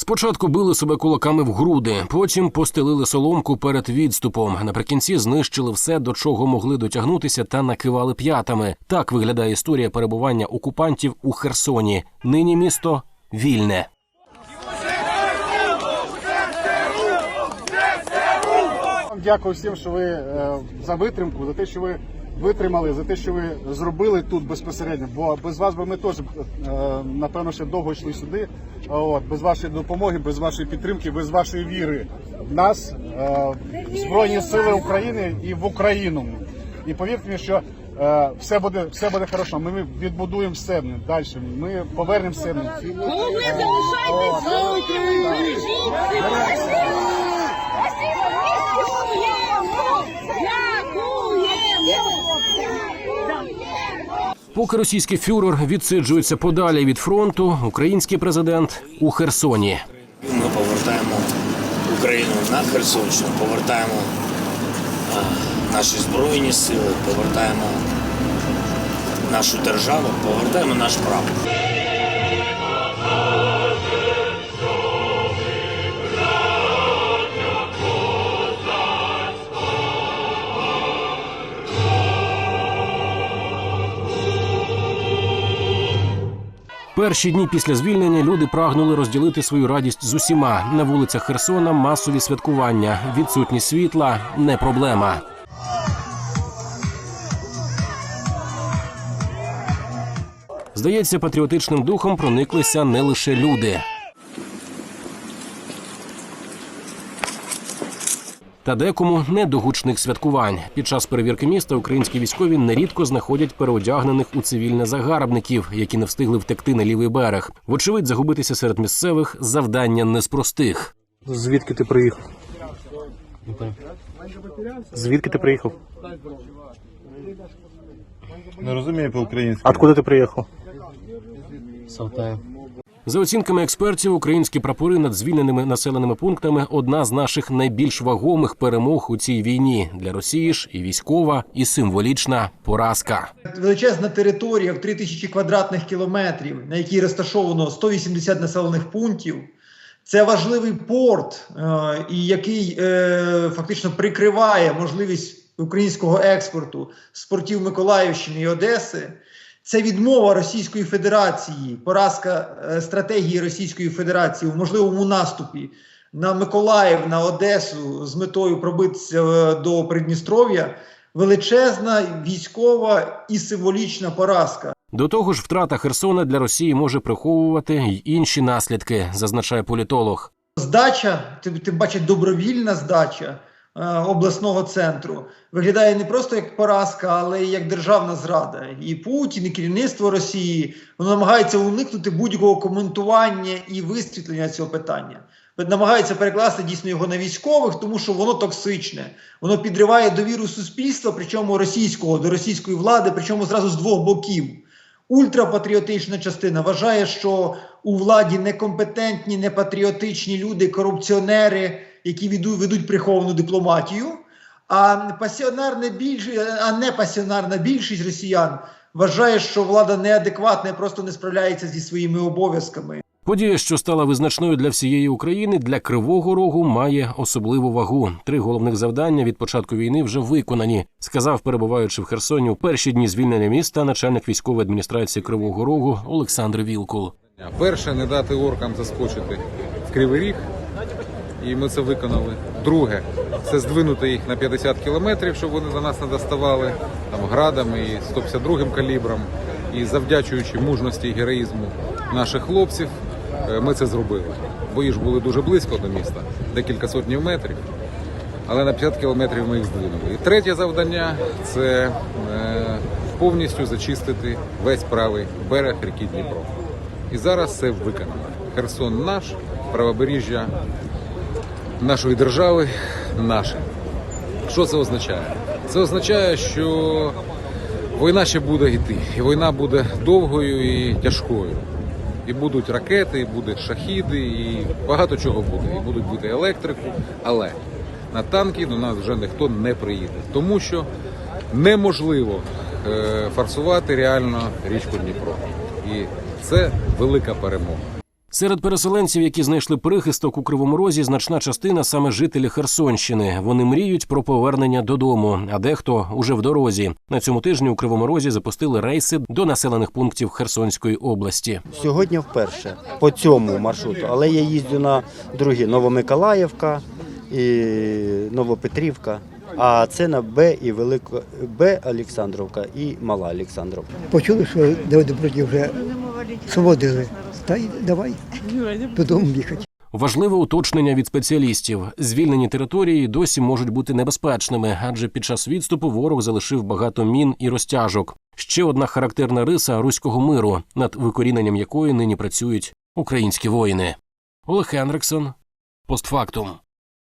Спочатку били себе кулаками в груди, потім постелили соломку перед відступом. Наприкінці знищили все, до чого могли дотягнутися, та накивали п'ятами. Так виглядає історія перебування окупантів у Херсоні. Нині місто вільне. Дякую всім, що ви е, за витримку, за те, що ви витримали, за те, що ви зробили тут безпосередньо. Бо без вас би ми теж е, напевно ще довго йшли сюди. От без вашої допомоги, без вашої підтримки, без вашої віри в нас, е, в Збройні Сили України і в Україну. І повірте мені, що е, все буде все буде хорошо. Ми відбудуємо все далі. Ми повернемо все. Головне, залишайтесь за Дякуємо! Поки російський фюрер відсиджується подалі від фронту, український президент у Херсоні. Ми повертаємо Україну на Херсонщину, повертаємо е, наші збройні сили, повертаємо нашу державу, повертаємо наш прапор. Перші дні після звільнення люди прагнули розділити свою радість з усіма. На вулицях Херсона масові святкування. Відсутність світла не проблема. Здається, патріотичним духом прониклися не лише люди. Та декому не до гучних святкувань. Під час перевірки міста українські військові нерідко знаходять переодягнених у цивільне загарбників, які не встигли втекти на лівий берег. Вочевидь, загубитися серед місцевих завдання не з простих. Звідки ти приїхав? Звідки ти приїхав? Не розумію по-українськи. Откуда ти приїхав? За оцінками експертів, українські прапори над звільненими населеними пунктами одна з наших найбільш вагомих перемог у цій війні для Росії ж і військова, і символічна поразка. величезна територія в 3000 квадратних кілометрів, на якій розташовано 180 населених пунктів. Це важливий порт, е, і який е, фактично прикриває можливість українського експорту з портів Миколаївщини і Одеси. Це відмова Російської Федерації, поразка е, стратегії Російської Федерації у можливому наступі на Миколаїв, на Одесу з метою пробитися до Придністров'я. Величезна військова і символічна поразка. До того ж, втрата Херсона для Росії може приховувати й інші наслідки, зазначає політолог. Здача, тим, тим паче добровільна здача обласного центру виглядає не просто як поразка, але й як державна зрада. І Путін, і керівництво Росії воно намагається уникнути будь-якого коментування і висвітлення цього питання. Намагається перекласти дійсно його на військових, тому що воно токсичне, воно підриває довіру суспільства, причому російського до російської влади, причому зразу з двох боків. Ультрапатріотична частина вважає, що у владі некомпетентні, непатріотичні люди, корупціонери, які ведуть, ведуть приховану дипломатію. А пасіонарна більш, а не пасіонарна більшість росіян вважає, що влада неадекватна і просто не справляється зі своїми обов'язками. Подія, що стала визначною для всієї України, для Кривого Рогу має особливу вагу. Три головних завдання від початку війни вже виконані, сказав, перебуваючи в Херсоні у перші дні звільнення міста, начальник військової адміністрації Кривого Рогу Олександр Вілкул. Перше не дати оркам заскочити в Кривий Ріг, і ми це виконали. Друге це здвинути їх на 50 кілометрів, щоб вони до нас не доставали там градами і 152-м калібром. І завдячуючи мужності і героїзму наших хлопців, е, ми це зробили. Бої ж були дуже близько до міста, декілька сотнів метрів. Але на 50 кілометрів ми їх здвинули. І третє завдання це е, повністю зачистити весь правий берег ріки Дніпро. І зараз це виконано. Херсон наш, правобережжя нашої держави наше. Що це означає? Це означає, що війна ще буде йти, і війна буде довгою і тяжкою. І будуть ракети, і будуть шахіди, і багато чого буде. І будуть бути електрику. Але на танки до нас вже ніхто не приїде, тому що неможливо е, форсувати реально річку Дніпро. І це велика перемога. Серед переселенців, які знайшли прихисток у Кривому Розі, значна частина саме жителі Херсонщини. Вони мріють про повернення додому, а дехто уже в дорозі. На цьому тижні у Кривому Розі запустили рейси до населених пунктів Херсонської області. Сьогодні вперше по цьому маршруту, але я їздю на другі Новомиколаївка і Новопетрівка. А це на Б і Велика Б Олександровка і Мала Олександровка. Почули, що доброді вже свободили. Та й давай додому їхати. Важливе уточнення від спеціалістів: звільнені території досі можуть бути небезпечними, адже під час відступу ворог залишив багато мін і розтяжок. Ще одна характерна риса руського миру, над викоріненням якої нині працюють українські воїни. Олег Хендриксон, постфактум.